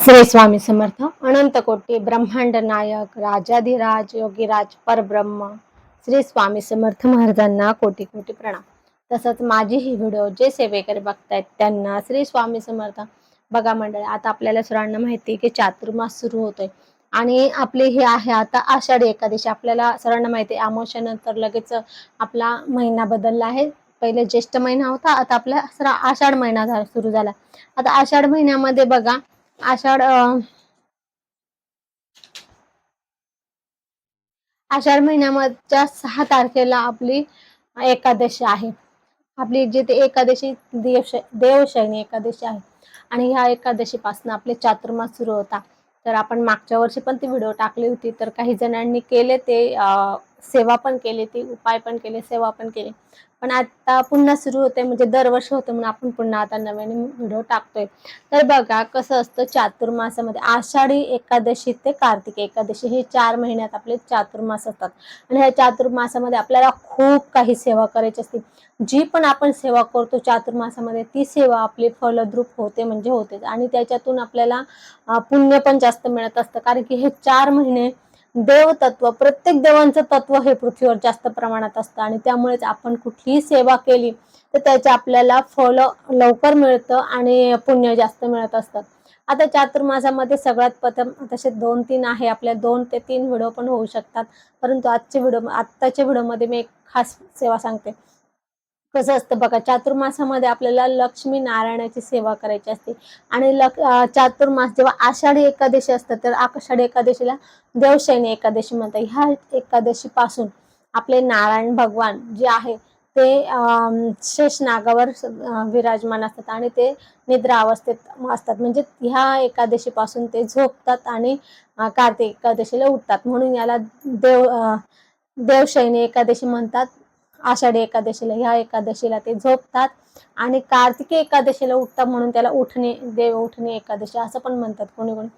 श्री स्वामी समर्थ अनंत कोटी ब्रह्मांड नायक राजाधिराज योगीराज परब्रह्म श्री स्वामी समर्थ महाराजांना कोटी कोटी प्रणाम. तसंच माझी ही व्हिडिओ जे सेवेकरी बघतायत त्यांना श्री स्वामी समर्थ. बघा मंडळी आता आपल्याला सर्वांना माहिती आहे की चातुर्मास सुरू होतोय. आणि आपली हे आहे आता आषाढी एकादशी. आपल्याला सर्वांना माहिती आहे अमावस्यानंतर लगेच आपला महिना बदलला आहे. पहिले ज्येष्ठ महिना होता आता आपला आषाढ महिना झाला सुरू झाला. आता आषाढ महिन्यामध्ये बघा आषाढ आषाढ महिन्यामध्ये सहा तारखेला आपली एकादशी आहे. आपली जिथे एकादशी देवश देवशयनी एकादशी आहे आणि ह्या एकादशीपासून आपले चातुर्मास सुरू होता. तर आपण मागच्या वर्षी पण ती व्हिडिओ टाकली होती. तर काही जणांनी केले ते अं, सेवा पण केली ती उपाय पण केले सेवा पण केली. पण आता पुन्हा सुरू होते म्हणजे दरवर्षी होते म्हणून आपण पुन्हा आता नव्याने व्हिडिओ टाकतोय. तर बघा कसं असतं चातुर्मासामध्ये आषाढी एकादशी ते कार्तिक एकादशी हे चार महिन्यात आपले चातुर्मास असतात. आणि ह्या चातुर्मासामध्ये आपल्याला खूप काही सेवा करायची असते. जी पण आपण सेवा करतो चातुर्मासामध्ये ती सेवा आपली फलद्रूप होते म्हणजे होते आणि त्याच्यातून आपल्याला पुण्य पण जास्त मिळत असतं. कारण की हे चार महिने देवतत्व प्रत्येक देवांचं तत्व हे पृथ्वीवर जास्त प्रमाणात असतं आणि त्यामुळेच आपण कुठलीही सेवा केली तर त्याचे आपल्याला फळ लवकर मिळतं आणि पुण्य जास्त मिळत असतं. आता चातुर्मासामध्ये सगळ्यात प्रथम तसे दोन तीन आहे आपल्या दोन ते तीन व्हिडिओ पण होऊ शकतात. परंतु आजच्या व्हिडिओ आत्ताच्या व्हिडिओमध्ये मी एक खास सेवा सांगते. कसं असतं बघा चातुर्मासामध्ये आपल्याला लक्ष्मी नारायणाची सेवा करायची असते. आणि लक चातुर्मास जेव्हा आषाढी एकादशी असतं तर आषाढी एकादशीला देवशैनी एकादशी म्हणतात. ह्या एकादशीपासून आपले नारायण भगवान जे आहे ते अं, शेष नागावर विराजमान असतात आणि ते निद्रा अवस्थेत असतात. म्हणजे ह्या एकादशीपासून ते झोपतात आणि कार्तिक एकादशीला उठतात. म्हणून याला देव देवशैनी एकादशी म्हणतात. आषाढी एकादशीला ह्या एकादशीला ते झोपतात. आणि कार्तिकी एकादशीला उठतात म्हणून त्याला उठणे देव उठणे एकादशी असं पण म्हणतात कोणी कोणी.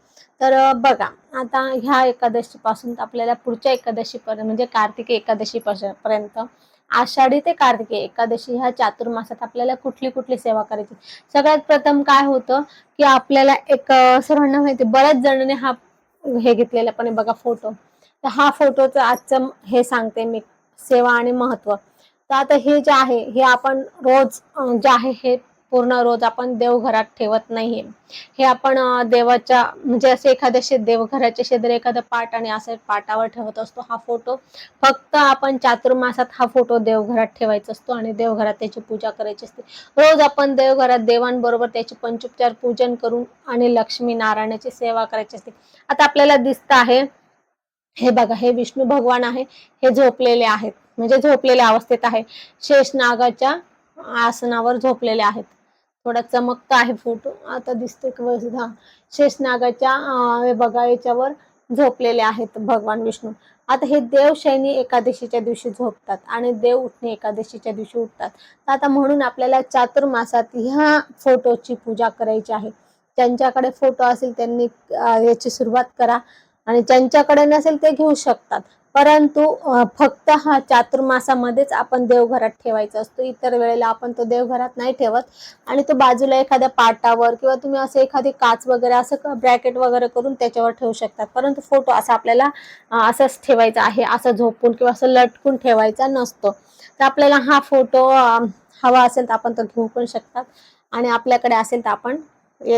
तर बघा आता ह्या एकादशीपासून आपल्याला पुढच्या एकादशीपर्यंत म्हणजे कार्तिकी एकादशी पर्यंत आषाढी ते कार्तिकी एकादशी ह्या चातुर्मासात आपल्याला कुठली कुठली सेवा करायची? सगळ्यात प्रथम काय होतं की आपल्याला एक सर्वांना माहिती बऱ्याच जणांनी हा हे घेतलेला पण बघा फोटो. तर हा फोटोचं आजचं हे सांगते मी सेवा आणि महत्त्व. तर आता हे जे आहे हे आपण रोज जे आहे हे पूर्ण रोज आपण देवघरात ठेवत नाहीये. हे आपण देवाच्या म्हणजे असे एखाद्या शे देवघराच्या शेजारी एखादं पाट आणि असं पाटावर ठेवत असतो हा फोटो फक्त आपण चातुर्मासात हा फोटो देवघरात ठेवायचा असतो आणि देवघरात त्याची पूजा करायची असते. रोज आपण देवघरात देवांबरोबर त्याची पंचोपचार पूजन करून आणि लक्ष्मी नारायणाची सेवा करायची असते. आता आपल्याला दिसतं आहे हे बघा हे विष्णू भगवान आहे हे झोपलेले आहेत. म्हणजे झोपलेल्या अवस्थेत आहे. शेषनागाच्या आसनावर झोपलेले आहेत. थोडा चमकता आहे फोटो. आता दिसते सुद्धा शेषनागाच्या बघा याच्यावर झोपलेले आहेत भगवान विष्णू. आता हे देवशैनी एकादशीच्या दिवशी झोपतात आणि देव उठणे एकादशीच्या दिवशी उठतात. तर आता म्हणून आपल्याला चातुर्मासात ह्या फोटोची पूजा करायची आहे. ज्यांच्याकडे फोटो असेल त्यांनी याची सुरुवात करा. आणि ज्यांच्याकडे नसेल ते घेऊ शकतात. परंतु फक्त हा चातुर्मासामध्येच आपण देवघरात ठेवायचा असतो. इतर वेळेला आपण तो देवघरात नाही ठेवत. आणि तो बाजूला एखाद्या पाटावर किंवा तुम्ही असं एखादी काच वगैरे असं ब्रॅकेट वगैरे करून त्याच्यावर ठेवू शकतात परंतु फोटो असा आपल्याला असंच ठेवायचा आहे. असं झोपून किंवा असं लटकून ठेवायचा नसतो. तर आपल्याला हा फोटो हवा असेल तर आपण तो घेऊ पण शकतात. आणि आपल्याकडे असेल तर आपण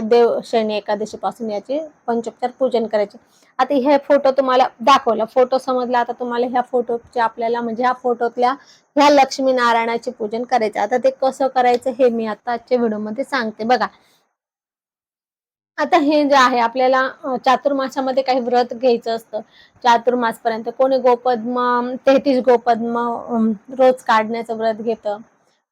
देव शनी एकादशी पासून याचे पंचोपचार पूजन करायचे. आता हे फोटो तुम्हाला दाखवला. फोटो समजला आता तुम्हाला ह्या फोटोचे आपल्याला म्हणजे ह्या फोटोतल्या ह्या लक्ष्मीनारायणाचे पूजन करायचे. आता ते कसं करायचं हे मी आता आजच्या व्हिडिओमध्ये सांगते बघा. आता हे जे आहे आपल्याला चातुर्मासामध्ये काही व्रत घ्यायचं असतं. चातुर्मास पर्यंत कोणी गोपद्म तेहतीस गोपद्म रोज काढण्याचं व्रत घेतं.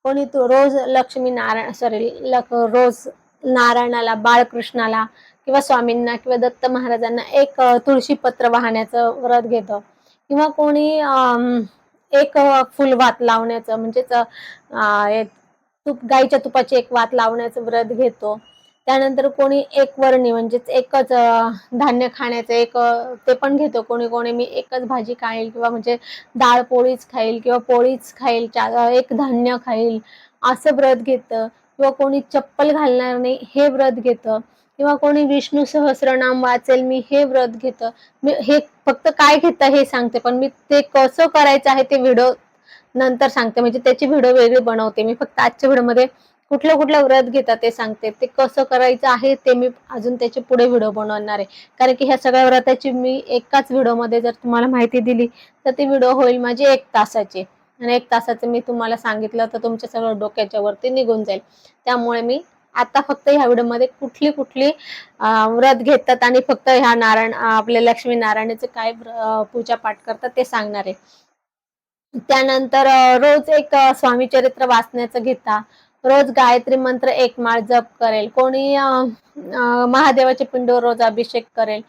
कोणी तो रोज लक्ष्मी नारायण सॉरी लक रोज नारायणाला बाळकृष्णाला किंवा स्वामींना किंवा दत्त महाराजांना एक तुळशी पत्र वाहण्याचं व्रत घेतं. किंवा कोणी एक फुलवात लावण्याचं म्हणजेच तूप गाईच्या तुपाची एक वात लावण्याचं व्रत घेतो. त्यानंतर कोणी एक वर्णी म्हणजेच एकच धान्य खाण्याचं एक ते पण घेतो. कोणी कोणी मी एकच भाजी खाईल किंवा म्हणजे डाळ पोळीच खाईल किंवा पोळीच खाईल चा- एक धान्य खाईल असं व्रत घेतं. किंवा कोणी चप्पल घालणार नाही हे व्रत घेतं. किंवा कोणी विष्णू सहस्रनाम वाचेल मी हे व्रत घेतं. मी हे फक्त काय घेतं हे सांगते पण मी ते कसं करायचं आहे ते व्हिडिओ नंतर सांगते. म्हणजे त्याची व्हिडिओ वेगळी बनवते. मी फक्त आजच्या व्हिडिओमध्ये कुठलं कुठलं व्रत घेतात ते सांगते. ते कसं करायचं आहे ते मी अजून त्याचे पुढे व्हिडिओ बनवणार आहे. कारण की ह्या सगळ्या व्रताची मी एकाच व्हिडिओमध्ये जर तुम्हाला माहिती दिली तर ती व्हिडिओ होईल माझी एक तासाची. आणि एक तासाचं मी तुम्हाला सांगितलं तर तुमच्या सगळं डोक्याच्या वरती निघून जाईल. त्यामुळे मी आता फक्त ह्या व्हिडिओमध्ये कुठली कुठली व्रत घेतात आणि फक्त ह्या नारायण आपल्या लक्ष्मी नारायणाचे काय पूजा पाठ करतात ते सांगणार आहे. त्यानंतर रोज एक स्वामी चरित्र वाचण्याचं घेता. रोज गायत्री मंत्र एक माळ जप करेल. कोणी महादेवाचे पिंडोर रोज अभिषेक करेल.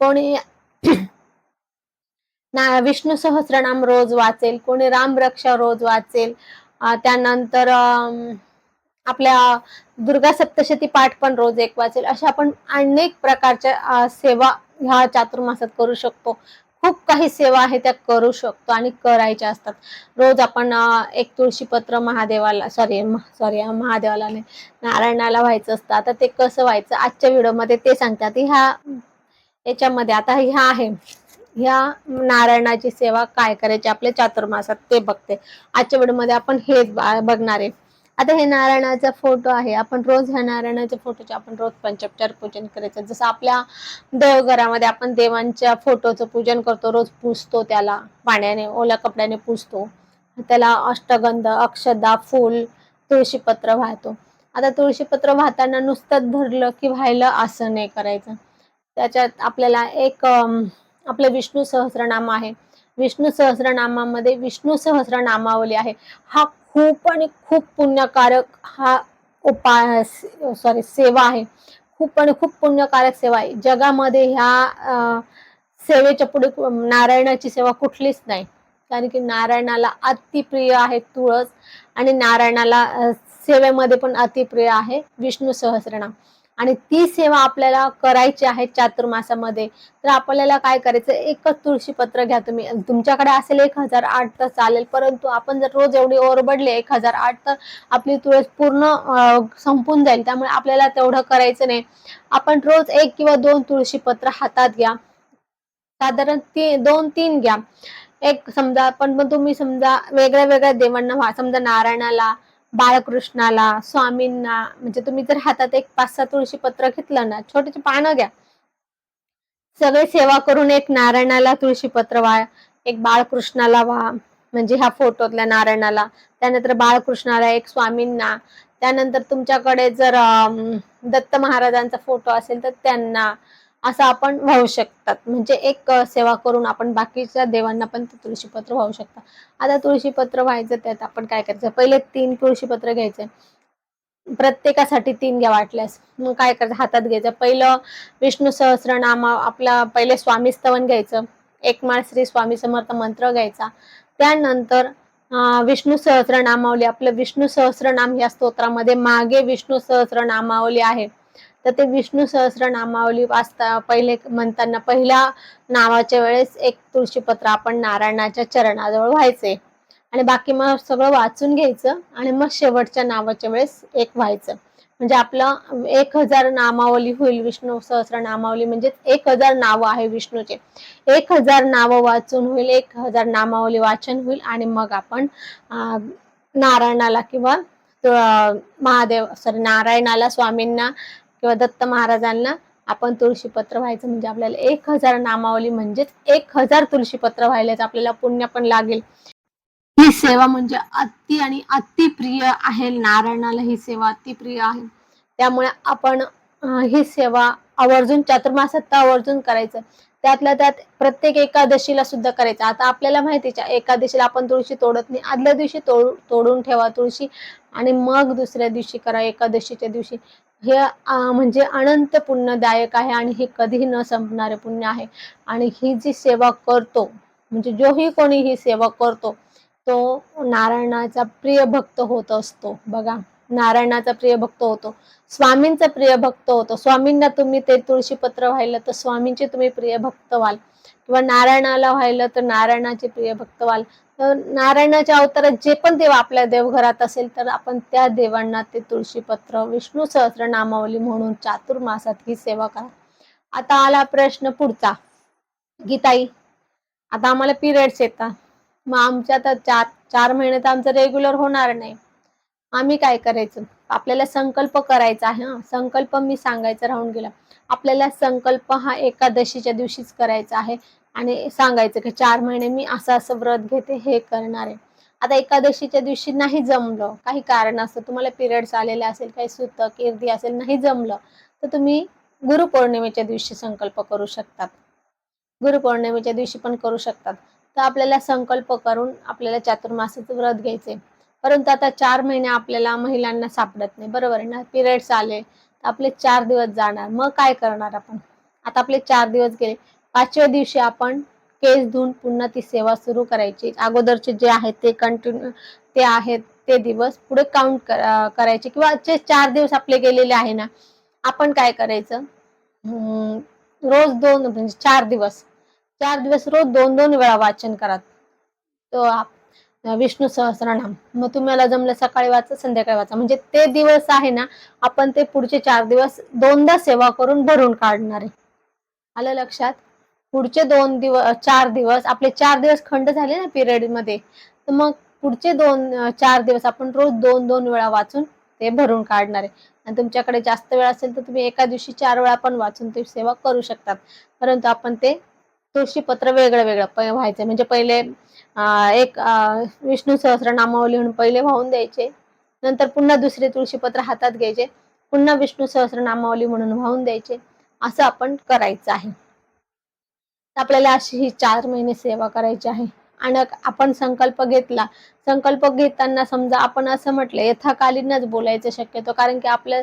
कोणी ना विष्णू सहस्रनाम रोज वाचेल कोणी रामरक्षा रोज वाचेल. त्यानंतर आपल्या दुर्गा सप्तशती पाठ पण रोज एक वाचेल. अशा आपण अनेक प्रकारच्या सेवा ह्या चातुर्मासात करू शकतो. खूप काही सेवा आहे त्या करू शकतो आणि करायच्या असतात. रोज आपण एक तुळशीपत्र महादेवाला सॉरी सॉरी महादेवाला नाही नारायणाला व्हायचं असतं. आता ते कसं व्हायचं? आजच्या व्हिडिओमध्ये ते सांगतात. ह्या याच्यामध्ये आता ह्या आहे. ह्या नारायणाची सेवा काय करायची? आपल्या चातुर्मासात ते बघते. आजच्या व्हिडिओमध्ये आपण हेच बघणार आहे. आता हे नारायणाचा फोटो आहे. आपण रोज ह्या नारायणाच्या फोटोचे आपण रोज पंचोपचार पूजन करायचं. जसं आपल्या देवघरामध्ये आपण देवांच्या फोटोचं पूजन करतो रोज पुसतो त्याला. पाण्याने ओल्या कपड्याने पुसतो त्याला अष्टगंध अक्षदा फूल तुळशीपत्र वाहतो. आता तुळशीपत्र वाहताना नुसतं धरलं की व्हायला असं नाही करायचं. त्याच्यात आपल्याला एक आपलं विष्णू सहस्रनाम आहे. विष्णू सहस्रनामामध्ये विष्णू सहस्रनामावली आहे. हा खूप आणि खूप पुण्यकारक हा उपाय सॉरी सेवा आहे. खूप आणि खूप पुण्यकारक सेवा आहे. जगामध्ये ह्या सेवेच्या पुढे नारायणाची सेवा कुठलीच नाही. कारण की नारायणाला अतिप्रिय आहे तुळस आणि नारायणाला सेवेमध्ये पण अतिप्रिय आहे विष्णू सहस्रनाम. आणि ती सेवा आपल्याला करायची आहे चातुर्मासामध्ये तर आपल्याला काय करायचं? एकच तुळशीपत्र घ्या तुम्ही. तुमच्याकडे असेल एक हजार आठ तर चालेल परंतु आपण जर रोज एवढी ओरबडले एक हजार आठ तर आपली तुळस पूर्ण संपून जाईल. त्यामुळे आपल्याला तेवढं करायचं नाही. आपण रोज एक किंवा दोन तुळशीपत्र हातात घ्या. साधारण ती दोन तीन घ्या. एक समजा पण तुम्ही समजा वेगळ्या वेगळ्या देवांना समजा नारायणाला बाळकृष्णाला स्वामींना म्हणजे तुम्ही जर हातात एक पाच सात तुळशी पत्र घेतलं ना छोटे पानं घ्या. सगळे सेवा करून एक नारायणाला तुळशी पत्र एक बाळकृष्णाला वा म्हणजे ह्या फोटोतल्या नारायणाला त्यानंतर बाळकृष्णाला एक स्वामींना त्यानंतर तुमच्याकडे जर दत्त महाराजांचा फोटो असेल तर त्यांना असं आपण वाहू शकतात. म्हणजे एक सेवा करून आपण बाकीच्या देवांना पण ते तुळशीपत्र वाहू शकता आता तुळशीपत्र व्हायचं त्यात आपण काय करायचं? पहिले तीन तुळशीपत्र घ्यायचे. प्रत्येकासाठी तीन घ्या वाटल्यास. मग काय करायचं? हातात घ्यायचं. पहिलं विष्णू सहस्रनाम आपला पहिले स्वामी स्तवन घ्यायचं. एक माळ श्री स्वामी समर्थ मंत्र घ्यायचा. त्यानंतर विष्णू सहस्रनामावली. आपलं विष्णू सहस्रनाम या स्तोत्रामध्ये मागे विष्णू सहस्रनामावली आहे. तर ते विष्णू सहस्र नामावली वाचता पहिले म्हणताना पहिल्या नावाच्या वेळेस एक तुळशीपत्र आपण नारायणाच्या चरणाजवळ व्हायचे. आणि बाकी मग सगळं वाचून घ्यायचं आणि मग शेवटच्या नावाच्या वेळेस एक व्हायचं. म्हणजे आपलं एक हजार नामावली होईल विष्णू सहस्र नामावली म्हणजे एक हजार नावं आहे विष्णूचे. एक हजार नावं वाचून होईल एक हजार नामावली वाचन होईल आणि मग आपण नारायणाला किंवा महादेव सॉरी नारायणाला स्वामींना किंवा दत्त महाराजांना आपण तुळशीपत्र व्हायचं म्हणजे आपल्याला एक हजार नामावली म्हणजेच एक हजार तुळशीपत्र व्हायलाच आपल्याला पुण्य पण लागेल. ही सेवा म्हणजे अति आणि अतिप्रिय आहे. नारायणाला ही सेवा अतिप्रिय आहे. त्यामुळे आपण ही सेवा आवर्जून चातुर्मासात आवर्जून करायचं. त्यातल्या त्यात प्रत्येक एकादशीला सुद्धा करायचं. आता आपल्याला माहितीच्या एकादशीला आपण तुळशी तोडत नाही. आदल्या दिवशी तोड तोडून ठेवा तुळशी आणि मग दुसऱ्या दिवशी करा एकादशीच्या दिवशी. हे म्हणजे अनंत पुण्यदायक आहे आणि हे कधीही न संपणारे पुण्य आहे. आणि ही जी सेवा करतो म्हणजे जोही कोणी ही सेवा करतो तो नारायणाचा प्रिय भक्त होत असतो. बघा नारायणाचा प्रिय भक्त होतो. स्वामींचा प्रिय भक्त होतो. स्वामींना तुम्ही ते तुळशीपत्र व्हायला तर स्वामींचे तुम्ही प्रिय भक्त व्हाल. किंवा नारायणाला व्हायला तर नारायणाचे प्रिय भक्त व्हाल. नारायणाच्या अवतारात जे पण देव आपल्या देवघरात असेल तर आपण त्या देवांना ते तुळशीपत्र विष्णू सहस्र नामावली म्हणून चातुर्मासात ही सेवा करा. आता आला प्रश्न पुढचा. गीताई आता आम्हाला पिरियड्स येतात. मग आमच्या तर चार चार महिने तर आमचं रेग्युलर होणार नाही. आम्ही काय करायचं? आपल्याला संकल्प करायचा आहे हा. संकल्प मी सांगायचं राहून गेला. आपल्याला संकल्प हा एकादशीच्या दिवशीच करायचा आहे. आणि सांगायचं की चार महिने मी असं असं व्रत घेते हे करणार आहे. आता एकादशीच्या दिवशी नाही जमलं काही कारण असतं. तुम्हाला पिरियड्स आलेले असेल काही सुतक कीर्ती असेल नाही जमलं तर तुम्ही गुरुपौर्णिमेच्या दिवशी संकल्प करू शकतात. गुरुपौर्णिमेच्या दिवशी पण करू शकतात. तर आपल्याला संकल्प करून आपल्याला चातुर्मासाचं व्रत घ्यायचे परंतु आता चार महिने आपल्याला महिलांना सापडत नाही. बरोबर आहे ना? पिरियड्स आले तर आपले चार दिवस जाणार. मग काय करणार आपण? आता आपले चार दिवस गेले पाचव्या दिवशी आपण केस धुवून पुन्हा ती सेवा सुरू करायची. अगोदरचे जे आहेत ते कंटिन्यू ते आहेत ते दिवस पुढे काउंट करायचे. किंवा जे चार दिवस आपले गेलेले आहे ना आपण काय करायचं? रोज दोन म्हणजे चार दिवस. चार दिवस रोज दोन दोन वेळा वाचन करा. तो विष्णू सहस्रनाम. मग तुम्हाला जमलं सकाळी वाचा संध्याकाळी वाचा. म्हणजे ते दिवस आहे ना आपण ते पुढचे चार दिवस दोनदा सेवा करून भरून काढणार. आहे आलं लक्षात? पुढचे दोन दिवस चार दिवस आपले चार दिवस खंड झाले ना पिरियडमध्ये तर मग पुढचे दोन चार दिवस आपण रोज दोन दोन वेळा वाचून ते भरून काढणार आहे. आणि तुमच्याकडे जास्त वेळ असेल तर तुम्ही एका दिवशी चार वेळा पण वाचून ते सेवा करू शकतात. परंतु आपण ते तुळशीपत्र वेगळं वेगळं व्हायचं म्हणजे पहिले एक विष्णू सहस्र नामावली म्हणून पहिले वाहून द्यायचे. नंतर पुन्हा दुसरे तुळशीपत्र हातात घ्यायचे. पुन्हा विष्णू सहस्र नामावली म्हणून वाहून द्यायचे. असं आपण करायचं आहे. आपल्याला अशी ही चार महिने सेवा करायची आहे. आणि आपण संकल्प घेतला. संकल्प घेताना समजा आपण असं म्हटलं यथाकालीनच बोलायचं शक्यतो. कारण की आपल्या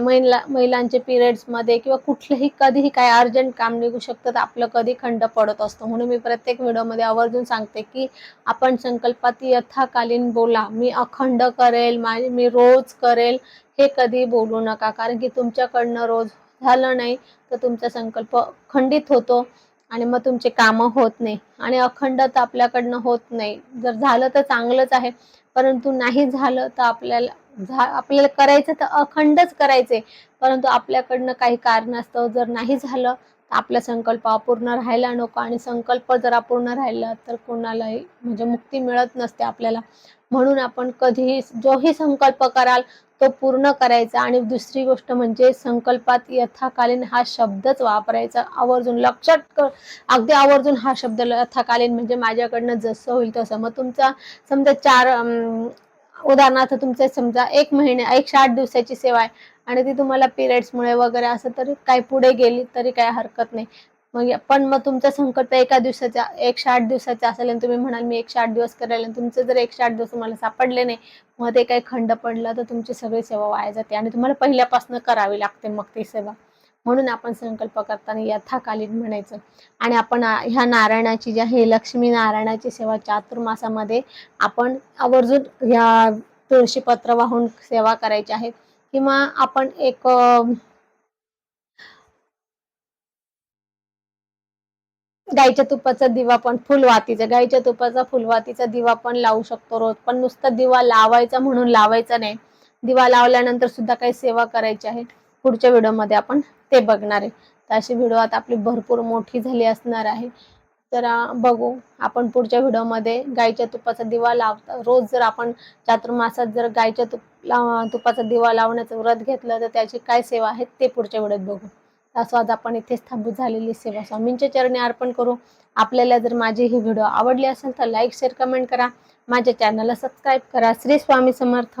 महिला महिलांचे पिरियड्समध्ये किंवा कुठलंही कधीही काय अर्जंट काम निघू शकतं तर आपलं कधी खंड पडत असतो. म्हणून मी प्रत्येक व्हिडिओमध्ये आवर्जून सांगते की आपण संकल्पात यथाकालीन बोला. मी अखंड करेल मी रोज करेल हे कधी बोलू नका. कारण की तुमच्याकडनं रोज झालं नाही तर तुमचा संकल्प खंडित होतो. आणि मग तुमचे कामं होत नाही. आणि अखंड आपल्याकडनं होत नाही. जर झालं तर चांगलंच आहे. परंतु नाही झालं तर आपल्याला आपल्याला करायचं तर अखंडच करायचे परंतु आपल्याकडनं काही कारणास्तव जर नाही झालं आपला संकल्प अपूर्ण राहायला नको आणि संकल्प जर अपूर्ण राहिला तर कोणालाही म्हणजे मुक्ती मिळत नसते आपल्याला. म्हणून आपण कधीही जोही संकल्प कराल तो पूर्ण करायचा आणि दुसरी गोष्ट म्हणजे संकल्पात यथाकालीन हा शब्दच वापरायचा. आवर्जून लक्षात कर अगदी आवर्जून हा शब्द यथाकालीन म्हणजे माझ्याकडनं जसं होईल तसं. मग तुमचा समजा चार उदाहरणार्थ तुमचे समजा एक महिने एकशे आठ दिवसाची सेवा आहे आणि ती तुम्हाला पिरियड्समुळे वगैरे असं तरी काही पुढे गेली तरी काही हरकत नाही. मग पण मग तुमचा संकल्प एका दिवसाचा एकशे आठ दिवसाचा असेल आणि तुम्ही म्हणाल मी एकशे आठ दिवस करायला आणि तुमचे जर एकशे आठ दिवस तुम्हाला सापडले नाही मग ते काही खंड पडलं तर तुमची सगळी सेवा वाया जाते आणि तुम्हाला पहिल्यापासून करावी लागते मग ती सेवा. म्हणून आपण संकल्प करताना यथाकालीन म्हणायचं. आणि आपण ह्या नारायणाची जी आहे लक्ष्मी नारायणाची सेवा चातुर्मासामध्ये आपण आवर्जून ह्या तुळशीपत्र वाहून सेवा करायची आहे. किंवा आपण एक गाईच्या तुपाचा दिवा पण फुलवातीचा गाईच्या तुपाचा फुलवातीचा दिवा पण लावू शकतो रोज. पण नुसता दिवा लावायचा म्हणून लावायचा नाही. दिवा लावल्यानंतर सुद्धा काही सेवा करायची आहे. पुढच्या व्हिडिओमध्ये आपण ते बघणार आहे. तर अशी व्हिडिओ आता आपली भरपूर मोठी झाली असणार आहे. तर बघू. आपण पुढच्या व्हिडिओमध्ये गाईच्या तुपाचा दिवा लावता रोज जर आपण चातुर्मासात जर गायच्या तुप तुपाचा दिवा लावण्याचं व्रत घेतलं तर त्याची काय सेवा आहे ते पुढच्या व्हिडिओत बघू. आज आपण इथे स्थापित झालेली सेवा. स्वामींच्या चरणी अर्पण करू. आपल्याला जर माझी ही व्हिडिओ आवडली असेल तर लाईक शेअर कमेंट करा. माझ्या चॅनलला सबस्क्राईब करा. श्री स्वामी समर्थ.